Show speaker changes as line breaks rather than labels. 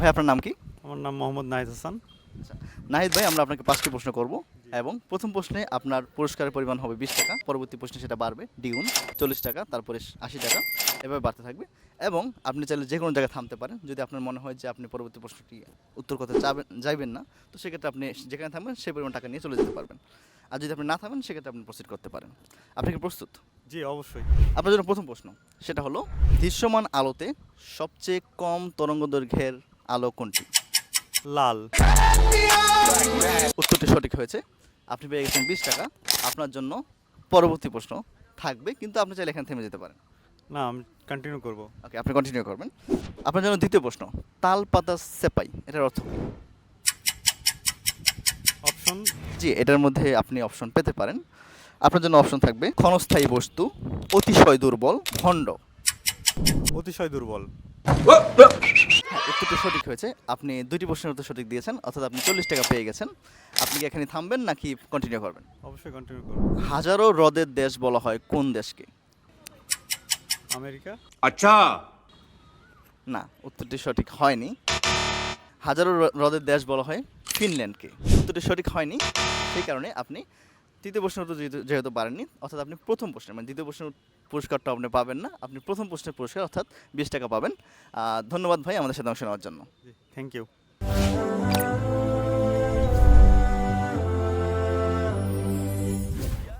ভাই আপনার নাম কি?
আমার নাম মোহাম্মদ নাহিদ হাসান।
নাহিদ ভাই আমরা আপনাকে পাঁচটি প্রশ্ন করব এবং প্রথম প্রশ্নে আপনার পুরস্কারের পরিমাণ হবে বিশ টাকা পরবর্তী প্রশ্নে সেটা বাড়বে ডিউন চল্লিশ টাকা তারপরে আশি টাকা এভাবে বাড়তে থাকবে। এবং আপনি চাইলে যে কোনো জায়গায় থামতে পারেন যদি আপনার মনে হয় যে আপনি পরবর্তী প্রশ্নটি উত্তর করতে চাবেন যাইবেন না তো সেক্ষেত্রে আপনি যেখানে থামবেন সেই পরিমাণ টাকা নিয়ে চলে যেতে পারবেন। আর যদি আপনি না থামেন সেক্ষেত্রে আপনি প্রসিড করতে পারেন। আপনি কি প্রস্তুত?
জি অবশ্যই।
আপনার জন্য প্রথম প্রশ্ন সেটা হলো দৃশ্যমান আলোতে সবচেয়ে কম তরঙ্গ দৈর্ঘ্যের আলো কোনটি?
লাল।
উত্তরটি সঠিক হয়েছে। আপনি পেয়ে গেছেন বিশ টাকা। আপনার জন্য পরবর্তী প্রশ্ন থাকবে কিন্তু আপনি চাইলে এখানে থেমে যেতে পারেন।
না আমি কন্টিনিউ করব।
ওকে আপনি কন্টিনিউ করবেন। আপনার জন্য দ্বিতীয় প্রশ্ন তাল পাতা সেপাই এটার অর্থ কি?
অপশন
জি এটার মধ্যে আপনি অপশন পেতে পারেন। আপনার জন্য অপশন থাকবে ক্ষণস্থায়ী বস্তু অতিশয় দুর্বল খণ্ড
অতিশয় দুর্বল।
হ্যাঁ উত্তরটি সঠিক হয়েছে। আপনি দুটি প্রশ্নের উত্তর সঠিক দিয়েছেন অর্থাৎ আপনি চল্লিশ টাকা পেয়ে গেছেন। আপনি কি এখানে থামবেন নাকি কন্টিনিউ করবেন?
অবশ্যই কন্টিনিউ করবেন
হাজারো হ্রদের দেশ বলা হয় কোন দেশকে?
আমেরিকা?
আচ্ছা।
না উত্তরটি সঠিক হয়নি। হাজারো হ্রদের দেশ বলা হয় ফিনল্যান্ডকে। উত্তরটি সঠিক হয়নি। সেই কারণে আপনি তৃতীয় প্রশ্নের উত্তর যেহেতু- পারেননি অর্থাৎ আপনি প্রথম প্রশ্নের মানে দ্বিতীয় প্রশ্নের পুরস্কারটা আপনি পাবেন না, আপনি প্রথম প্রশ্নের পুরস্কার, অর্থাৎ বিশ টাকা পাবেন। ধন্যবাদ ভাই আমাদের সাথে অংশ নেওয়ার জন্য।
Thank you